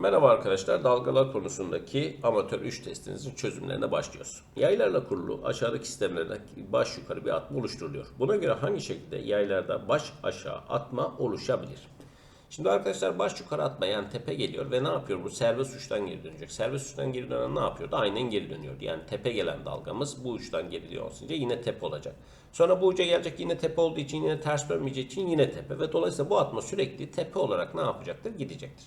Merhaba arkadaşlar, dalgalar konusundaki amatör 3 testinizin çözümlerine başlıyoruz. Yaylarla kurulu aşağıdaki sistemlerde baş yukarı bir atma oluşturuluyor. Buna göre hangi şekilde yaylarda baş aşağı atma oluşabilir? Şimdi arkadaşlar baş yukarı atma yani tepe geliyor ve ne yapıyor? Bu serbest uçtan geri dönecek. Serbest uçtan geri dönen ne yapıyordu? Aynen geri dönüyordu. Yani tepe gelen dalgamız bu uçtan geri dönünce yine tepe olacak. Sonra bu uca gelecek yine tepe olduğu için yine ters dönmeyeceği için yine tepe. Ve dolayısıyla bu atma sürekli tepe olarak ne yapacaktır? Gidecektir.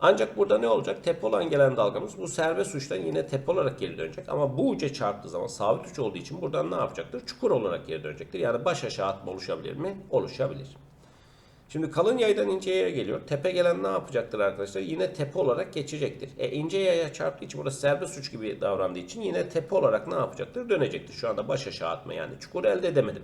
Ancak burada ne olacak? Tepe olan gelen dalgamız bu serbest uçtan yine tepe olarak geri dönecek. Ama bu uca çarptığı zaman sabit uç olduğu için buradan ne yapacaktır? Çukur olarak geri dönecektir. Yani baş aşağı atma oluşabilir mi? Oluşabilir. Şimdi kalın yaydan ince yaya geliyor. Tepe gelen ne yapacaktır arkadaşlar? Yine tepe olarak geçecektir. E ince yaya çarptığı için burası serbest uç gibi davrandığı için yine tepe olarak ne yapacaktır? Dönecektir. Şu anda baş aşağı atma yani çukur elde edemedim.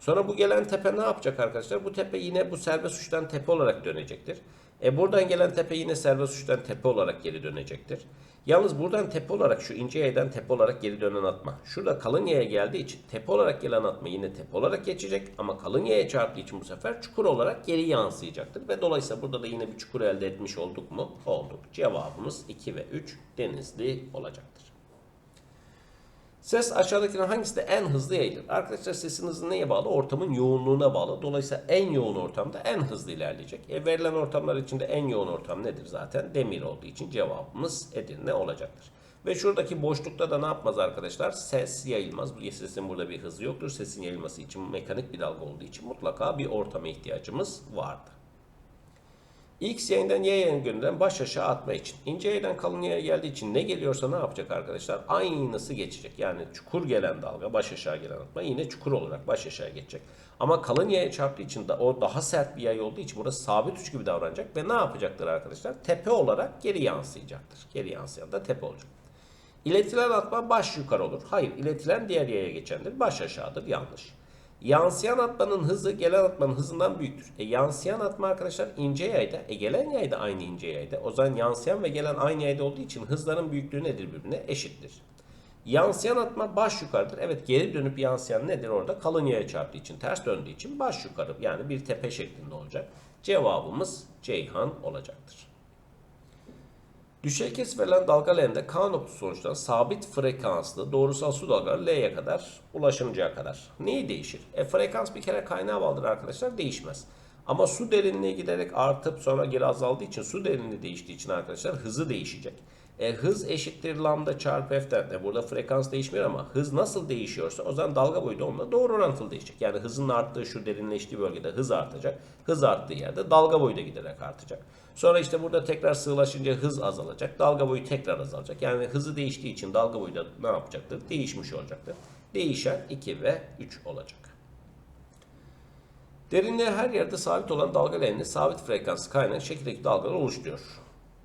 Sonra bu gelen tepe ne yapacak arkadaşlar? Bu tepe yine bu serbest uçtan tepe olarak dönecektir. E buradan gelen tepe yine serbest uçtan tepe olarak geri dönecektir. Yalnız buradan tepe olarak şu ince yaydan tepe olarak geri dönen atma. Şurada kalın yaya geldiği için tepe olarak gelen atma yine tepe olarak geçecek. Ama kalın yaya çarptığı için bu sefer çukur olarak geri yansıyacaktır. Ve dolayısıyla burada da yine bir çukur elde etmiş olduk mu? Olduk. Cevabımız 2 ve 3 denizli olacaktır. Ses aşağıdakilerin hangisi de en hızlı yayılır? Arkadaşlar sesin hızı neye bağlı? Ortamın yoğunluğuna bağlı. Dolayısıyla en yoğun ortamda en hızlı ilerleyecek. E, verilen ortamlar içinde en yoğun ortam nedir zaten? Demir olduğu için cevabımız Edirne olacaktır. Ve şuradaki boşlukta da ne yapmaz arkadaşlar? Ses yayılmaz. Sesin burada bir hızı yoktur. Sesin yayılması için mekanik bir dalga olduğu için mutlaka bir ortama ihtiyacımız vardı. X yayından Y yayına gönderen baş aşağı atma için. ince yaydan kalın yaya geldiği için ne geliyorsa ne yapacak arkadaşlar? Aynısı geçecek. Yani çukur gelen dalga baş aşağı gelen atma yine çukur olarak baş aşağı geçecek. Ama kalın yaya çarptığı için de o daha sert bir yay olduğu için burası sabit uç gibi davranacak ve ne yapacaktır arkadaşlar? Tepe olarak geri yansıyacaktır. Geri yansıyan da tepe olacak. İletilen atma baş yukarı olur. Hayır, iletilen diğer yaya geçendir. Baş aşağıdır. Yanlış. Yansıyan atmanın hızı gelen atmanın hızından büyüktür. E yansıyan atma arkadaşlar ince yayda. E gelen yayda aynı ince yayda. O zaman yansıyan ve gelen aynı yayda olduğu için hızların büyüklüğü nedir birbirine? Eşittir. Yansıyan atma baş yukarıdır. Evet geri dönüp yansıyan nedir orada? Kalın yaya çarptığı için, ters döndüğü için baş yukarı. Yani bir tepe şeklinde olacak. Cevabımız Ceyhan olacaktır. Düşey kes verilen dalga L'nde K noktası sonuçta sabit frekanslı doğrusal su dalgaları L'ye kadar ulaşıncaya kadar. Neyi değişir? E frekans bir kere kaynağa bağlıdır arkadaşlar değişmez. Ama su derinliği giderek artıp sonra geri azaldığı için su derinliği değiştiği için arkadaşlar hızı değişecek. E, hız eşittir lambda çarpı f'den. E, burada frekans değişmiyor ama hız nasıl değişiyorsa o zaman dalga boyu da onunla doğru orantılı değişecek. Yani hızın arttığı şu derinleştiği bölgede hız artacak. Hız arttığı yerde dalga boyu da giderek artacak. Sonra işte burada tekrar sığlaşınca hız azalacak. Dalga boyu tekrar azalacak. Yani hızı değiştiği için dalga boyu da ne yapacaktır? Değişmiş olacaktır. Değişen 2 ve 3 olacak. Derinliğe her yerde sabit olan dalga leğeni sabit frekansı kaynağı şekildeki dalgalar oluşturuyor.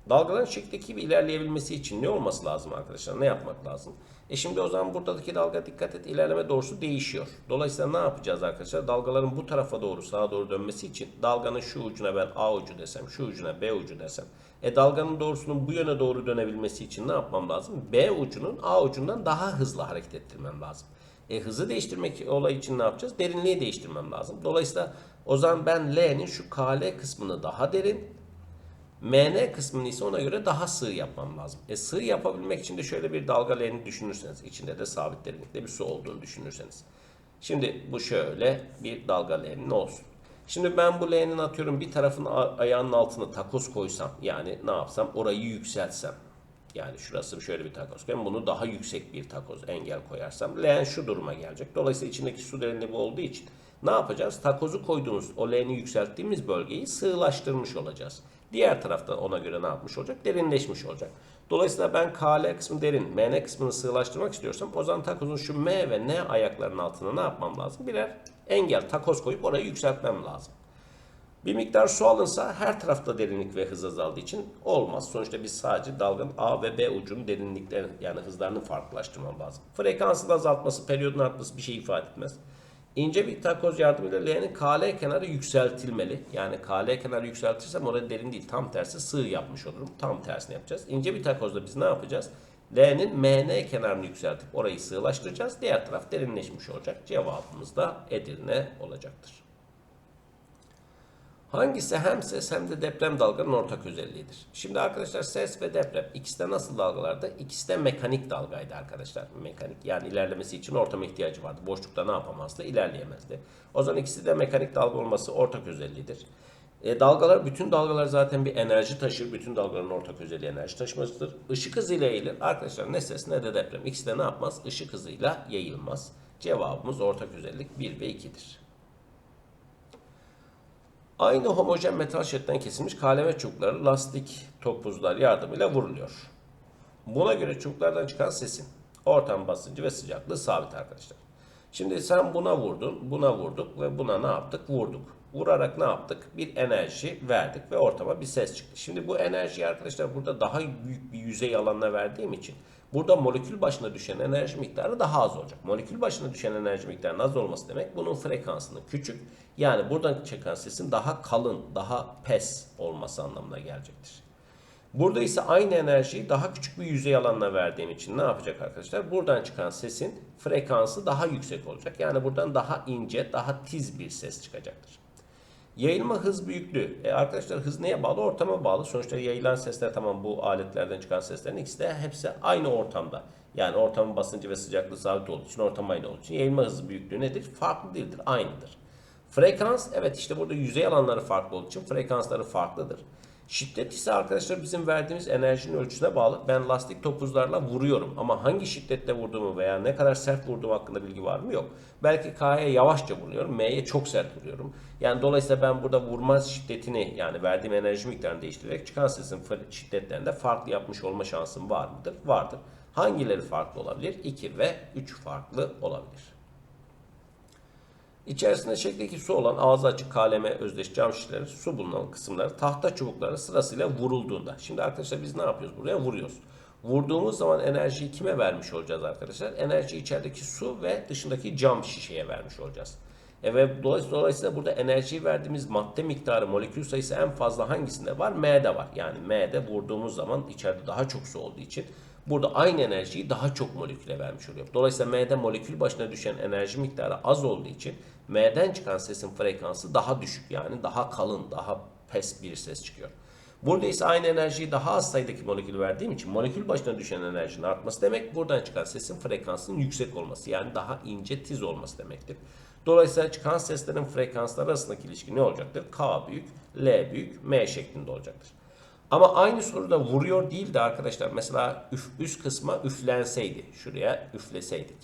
Dalgaların şekildeki gibi ilerleyebilmesi için ne olması lazım arkadaşlar? Ne yapmak lazım? E şimdi o zaman buradaki dalga dikkat et ilerleme doğrusu değişiyor. Dolayısıyla ne yapacağız arkadaşlar? Dalgaların bu tarafa doğru sağa doğru dönmesi için dalganın şu ucuna ben A ucu desem, şu ucuna B ucu desem. E dalganın doğrusunun bu yöne doğru dönebilmesi için ne yapmam lazım? B ucunun A ucundan daha hızlı hareket ettirmem lazım. E, hızı değiştirmek olay için ne yapacağız? Derinliği değiştirmem lazım. Dolayısıyla o zaman ben L'nin şu KL kısmını daha derin, MN kısmını ise ona göre daha sığ yapmam lazım. E sığ yapabilmek için de şöyle bir dalga L'ni düşünürseniz, içinde de sabit derinlikte bir su olduğunu düşünürseniz. Şimdi bu şöyle bir dalga L'nin olsun. Şimdi ben bu L'nin atıyorum bir tarafını ayağının altına takoz koysam, yani ne yapsam orayı yükseltsem. Yani şurası şöyle bir takoz koyayım. Bunu daha yüksek bir takoz engel koyarsam L'nin şu duruma gelecek. Dolayısıyla içindeki su derinliği bu olduğu için ne yapacağız? Takozu koyduğumuz o L'ni yükselttiğimiz bölgeyi sığlaştırmış olacağız. Diğer tarafta ona göre ne yapmış olacak? Derinleşmiş olacak. Dolayısıyla ben KL kısmı derin, MN kısmını sığlaştırmak istiyorsam o zaman takozun şu M ve N ayaklarının altına ne yapmam lazım? Birer engel takoz koyup orayı yükseltmem lazım. Bir miktar su alınsa her tarafta derinlik ve hız azaldığı için olmaz. Sonuçta biz sadece dalganın A ve B ucunun derinliklerini yani hızlarını farklılaştırmam lazım. Frekansın azaltması, periyodun artması bir şey ifade etmez. İnce bir takoz yardımıyla L'nin KL kenarı yükseltilmeli. Yani KL kenarı yükseltirsem orada derin değil. Tam tersi sığ yapmış olurum. Tam tersini yapacağız. İnce bir takozda biz ne yapacağız? L'nin MN kenarını yükseltip orayı sığlaştıracağız. Diğer taraf derinleşmiş olacak. Cevabımız da Edirne olacaktır. Hangisi hem ses hem de deprem dalganın ortak özelliğidir? Şimdi arkadaşlar ses ve deprem ikisi de nasıl dalgalardı? İkisi de mekanik dalgaydı arkadaşlar. Mekanik yani ilerlemesi için ortama ihtiyacı vardı. Boşlukta ne yapamazdı? İlerleyemezdi. O zaman ikisi de mekanik dalga olması ortak özelliğidir. E, dalgalar, bütün dalgalar zaten bir enerji taşır. Bütün dalgaların ortak özelliği enerji taşımasıdır. Işık hızıyla yayılır. Arkadaşlar ne ses ne de deprem. İkisi de ne yapmaz? Işık hızıyla yayılmaz. Cevabımız ortak özellik 1 ve 2'dir. Aynı homojen metal şeritten kesilmiş kaleme çubukları lastik topuzlar yardımıyla vuruluyor. Buna göre çubuklardan çıkan sesin ortam basıncı ve sıcaklığı sabit arkadaşlar. Şimdi sen buna vurdun, buna vurduk ve buna ne yaptık? Vurduk. Vurarak ne yaptık? Bir enerji verdik ve ortama bir ses çıktı. Şimdi bu enerjiyi arkadaşlar burada daha büyük bir yüzey alanına verdiğim için burada molekül başına düşen enerji miktarı daha az olacak. Molekül başına düşen enerji miktarının az olması demek bunun frekansının küçük yani buradan çıkan sesin daha kalın, daha pes olması anlamına gelecektir. Burada ise aynı enerjiyi daha küçük bir yüzey alanına verdiğim için ne yapacak arkadaşlar? Buradan çıkan sesin frekansı daha yüksek olacak. Yani buradan daha ince, daha tiz bir ses çıkacaktır. Yayılma hız büyüklüğü. E arkadaşlar hız neye bağlı? Ortama bağlı. Sonuçta yayılan sesler tamam bu aletlerden çıkan seslerin ikisi de hepsi aynı ortamda. Yani ortamın basıncı ve sıcaklığı sabit olduğu için ortam aynı olduğu için yayılma hızı büyüklüğü nedir? Farklı değildir, aynıdır. Frekans evet işte burada yüzey alanları farklı olduğu için frekansları farklıdır. Şiddet ise arkadaşlar bizim verdiğimiz enerjinin ölçüsüne bağlı. Ben lastik topuzlarla vuruyorum ama hangi şiddetle vurduğumu veya ne kadar sert vurduğum hakkında bilgi var mı? Yok. Belki K'ya yavaşça vuruyorum, M'ye çok sert vuruyorum. Yani dolayısıyla ben burada vurma şiddetini yani verdiğim enerji miktarını değiştirerek çıkan sesin şiddetlerinde farklı yapmış olma şansım var mıdır? Vardır. Hangileri farklı olabilir? 2 ve 3 farklı olabilir. İçerisinde şekildeki su olan ağzı açık kaleme özdeş cam şişeleri, su bulunan kısımları tahta çubukları sırasıyla vurulduğunda. Şimdi arkadaşlar biz ne yapıyoruz buraya? Vuruyoruz. Vurduğumuz zaman enerjiyi kime vermiş olacağız arkadaşlar? Enerji içerideki su ve dışındaki cam şişeye vermiş olacağız. E ve dolayısıyla burada enerjiyi verdiğimiz madde miktarı, molekül sayısı en fazla hangisinde var? M'de var. Yani M'de vurduğumuz zaman içeride daha çok su olduğu için burada aynı enerjiyi daha çok moleküle vermiş oluyor. Dolayısıyla M'de molekül başına düşen enerji miktarı az olduğu için M'den çıkan sesin frekansı daha düşük. Yani daha kalın, daha pes bir ses çıkıyor. Burada ise aynı enerjiyi daha az sayıdaki molekül verdiğim için molekül başına düşen enerjinin artması demek buradan çıkan sesin frekansının yüksek olması yani daha ince tiz olması demektir. Dolayısıyla çıkan seslerin frekansları arasındaki ilişki ne olacaktır? K büyük, L büyük, M şeklinde olacaktır. Ama aynı soruda vuruyor değil de arkadaşlar mesela üf, üst kısma üflenseydi. Şuraya üfleseydik.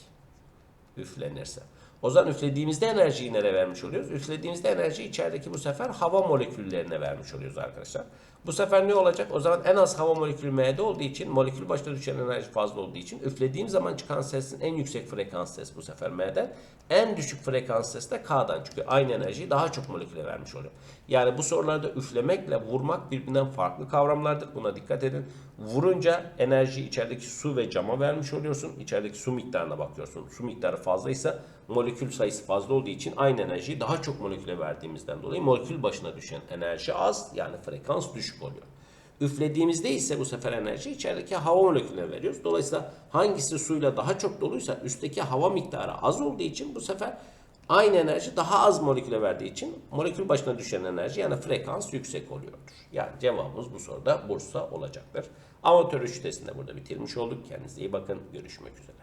Üflenirse. O zaman üflediğimizde enerjiyi nereye vermiş oluyoruz? Üflediğimizde enerjiyi içerideki bu sefer hava moleküllerine vermiş oluyoruz arkadaşlar. Bu sefer ne olacak? O zaman en az hava molekülü M'de olduğu için molekül başına düşen enerji fazla olduğu için üflediğim zaman çıkan sesin en yüksek frekans ses bu sefer M'den. En düşük frekans ses de K'dan. Çünkü aynı enerjiyi daha çok moleküle vermiş oluyor. Yani bu sorularda üflemekle vurmak birbirinden farklı kavramlardır. Buna dikkat edin. Vurunca enerji içerideki su ve cama vermiş oluyorsun. İçerideki su miktarına bakıyorsun. Su miktarı fazlaysa molekül sayısı fazla olduğu için aynı enerjiyi daha çok moleküle verdiğimizden dolayı molekül başına düşen enerji az yani frekans düşük oluyor. Üflediğimizde ise bu sefer enerji içerideki hava molekülüne veriyoruz. Dolayısıyla hangisi suyla daha çok doluysa üstteki hava miktarı az olduğu için bu sefer aynı enerji daha az moleküle verdiği için molekül başına düşen enerji yani frekans yüksek oluyordur. Yani cevabımız bu soruda Bursa olacaktır. Amatör üçtesini de burada bitirmiş olduk. Kendinize iyi bakın. Görüşmek üzere.